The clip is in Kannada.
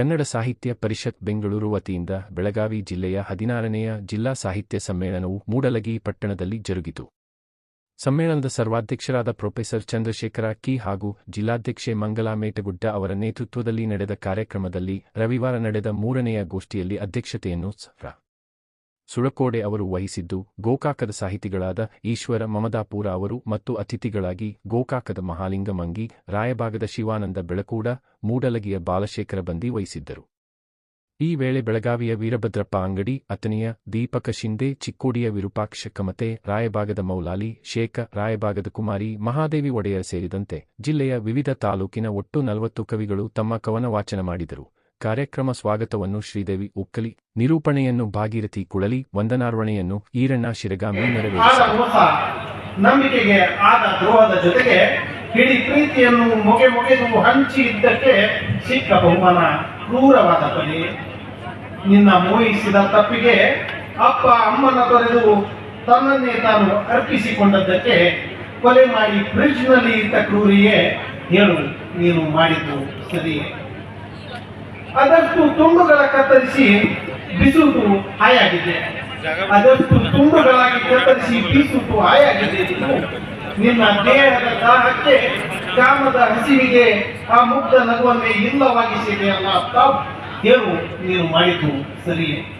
ಕನ್ನಡ ಸಾಹಿತ್ಯ ಪರಿಷತ್ ಬೆಂಗಳೂರು ವತಿಯಿಂದ ಬೆಳಗಾವಿ ಜಿಲ್ಲೆಯ ಹದಿನಾರನೆಯ ಜಿಲ್ಲಾ ಸಾಹಿತ್ಯ ಸಮ್ಮೇಳನವು ಮೂಡಲಗಿ ಪಟ್ಟಣದಲ್ಲಿ ಜರುಗಿತು. ಸಮ್ಮೇಳನದ ಸರ್ವಾಧ್ಯಕ್ಷರಾದ ಪ್ರೊಫೆಸರ್ ಚಂದ್ರಶೇಖರ ಕಿ ಹಾಗೂ ಜಿಲ್ಲಾಧ್ಯಕ್ಷೆ ಮಂಗಲಾ ಮೇಟಗುಡ್ಡ ಅವರ ನೇತೃತ್ವದಲ್ಲಿ ನಡೆದ ಕಾರ್ಯಕ್ರಮದಲ್ಲಿ ರವಿವಾರ ನಡೆದ ಮೂರನೆಯ ಗೋಷ್ಠಿಯಲ್ಲಿ ಅಧ್ಯಕ್ಷತೆಯನ್ನು ಸರ ಸುಳಕೋಡೆ ಅವರು ವಹಿಸಿದ್ದು ಗೋಕಾಕದ ಸಾಹಿತಿಗಳಾದ ಈಶ್ವರ ಮಮದಾಪುರ ಅವರು ಮತ್ತು ಅತಿಥಿಗಳಾಗಿ ಗೋಕಾಕದ ಮಹಾಲಿಂಗಮಂಗಿ, ರಾಯಭಾಗದ ಶಿವಾನಂದ ಬೆಳಕೂಡ, ಮೂಡಲಗಿಯ ಬಾಲಶೇಖರ ಬಂದಿ ವಹಿಸಿದ್ದರು. ಈ ವೇಳೆ ಬೆಳಗಾವಿಯ ವೀರಭದ್ರಪ್ಪ ಅಂಗಡಿ ಅತನಿಯ ದೀಪಕ ಶಿಂದೆ ಚಿಕ್ಕೋಡಿಯ ವಿರೂಪಾಕ್ಷ ಕಮತೆ, ರಾಯಭಾಗದ ಮೌಲಾಲಿ ಶೇಖ, ರಾಯಭಾಗದ ಕುಮಾರಿ ಮಹಾದೇವಿ ಒಡೆಯರ್ ಸೇರಿದಂತೆ ಜಿಲ್ಲೆಯ ವಿವಿಧ ತಾಲೂಕಿನ ಒಟ್ಟು ನಲವತ್ತು ಕವಿಗಳು ತಮ್ಮ ಕವನ ವಾಚನ ಮಾಡಿದರು. ಕಾರ್ಯಕ್ರಮ ಸ್ವಾಗತವನ್ನು ಶ್ರೀದೇವಿ ಉಕ್ಕಲಿ ನಿರೂಪಣೆಯನ್ನು ಭಾಗೀರಥಿ ಕುಳಲಿ, ವಂದನಾರ್ವಣೆಯನ್ನು ಈರಣ್ಣ ಶಿರಗಾಮಿ ನಂಬಿಕೆಗೆ ಆದ ದ್ರೋಹದ ಜೊತೆಗೆ ಇಡೀ ಪ್ರೀತಿಯನ್ನು ಮೊಗೆ ಮೊಗೆದು ಹಂಚಿ ಇದ್ದಕ್ಕೆ ಸಿಕ್ಕ ಬಹುಮಾನ ಕ್ರೂರವಾದ ಬಲಿ. ನಿನ್ನ ಮೋಹಿಸಿದ ತಪ್ಪಿಗೆ ಅಪ್ಪ ಅಮ್ಮನ ತೊರೆದು ತನ್ನನ್ನೇ ತಾನು ಅರ್ಪಿಸಿಕೊಂಡದ್ದಕ್ಕೆ ಕೊಲೆ ಮಾಡಿ ಫ್ರಿಡ್ಜ್ನಲ್ಲಿ ಇದ್ದ ಕ್ರೂರಿಗೆ ಹೇಳು, ನೀನು ಮಾಡಿದ್ದು ಸರಿಯೇ. ಅದಷ್ಟು ತುಂಡುಗಳ ಕತ್ತರಿಸಿ ಬಿಸುಟು ಹಾಯಾಗಿದೆ. ಅದಷ್ಟು ತುಂಡುಗಳಾಗಿ ಕತ್ತರಿಸಿ ಬಿಸುಕು ಹಾಯಾಗಿದೆ. ನೀನು. ನಿನ್ನ ದೇಹದ ದಾಹಕ್ಕೆ ಕಾಮದ ಹಸಿವಿಗೆ ಆ ಮುಗ್ಧ ನಗುವನ್ನೇ ಇಲ್ಲವಾಗಿಸಿದೆಯಲ್ಲ ತಾವು ಹೇಳು, ನೀನು ಮಾಡಿದ್ದು ಸರಿಯೇ.